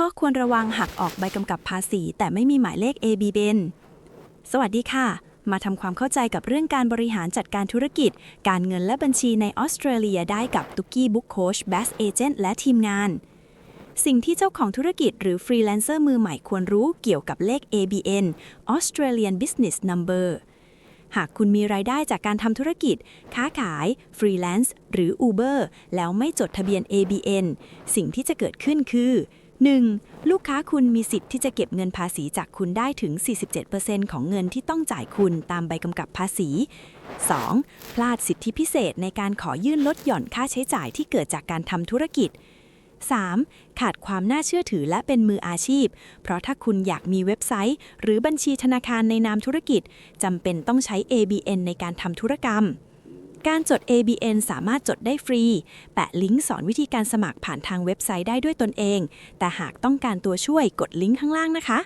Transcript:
ข้อควรระวังหักออกใบกำกับภาษี แต่ไม่มีหมายเลข AB b n สวัสดีค่ะ มาทำความเข้าใจกับเรื่องการบริหารจัดการธุรกิจ การเงินและบัญชีในออสเตรเลียได้กับตุกี้บุ๊กโคช Bass Agent และทีมงาน สิ่งที่เจ้าของธุรกิจหรือฟรีแลนเซอร์มือใหม่ควรรู้เกี่ยวกับเลข ABN Australian Business Number หากคุณมีรายได้จากการทำธุรกิจ ค้าขาย ฟรีแลนซ์หรือ Uber แล้วไม่จดทะเบียน ABN สิ่งที่จะเกิดขึ้นคือ 1. ลูกค้าคุณมีสิทธิ์ที่จะเก็บเงินภาษีจากคุณได้ถึง 47%ของเงินที่ต้องจ่ายคุณตามใบกำกับภาษี 2. พลาดสิทธิพิเศษในการขอยื่นลดหย่อนค่าใช้จ่ายที่เกิดจากการทำธุรกิจ 3. ขาดความน่าเชื่อถือและเป็นมืออาชีพ เพราะถ้าคุณอยากมีเว็บไซต์ หรือบัญชีธนาคารในนามธุรกิจจำเป็นต้องใช้ ABN ในการทำธุรกรรม การจด ABN สามารถจดได้ฟรี แปะลิงก์สอนวิธีการสมัครผ่านทางเว็บไซต์ได้ด้วยตนเอง แต่หากต้องการตัวช่วยกดลิงก์ข้างล่างนะคะ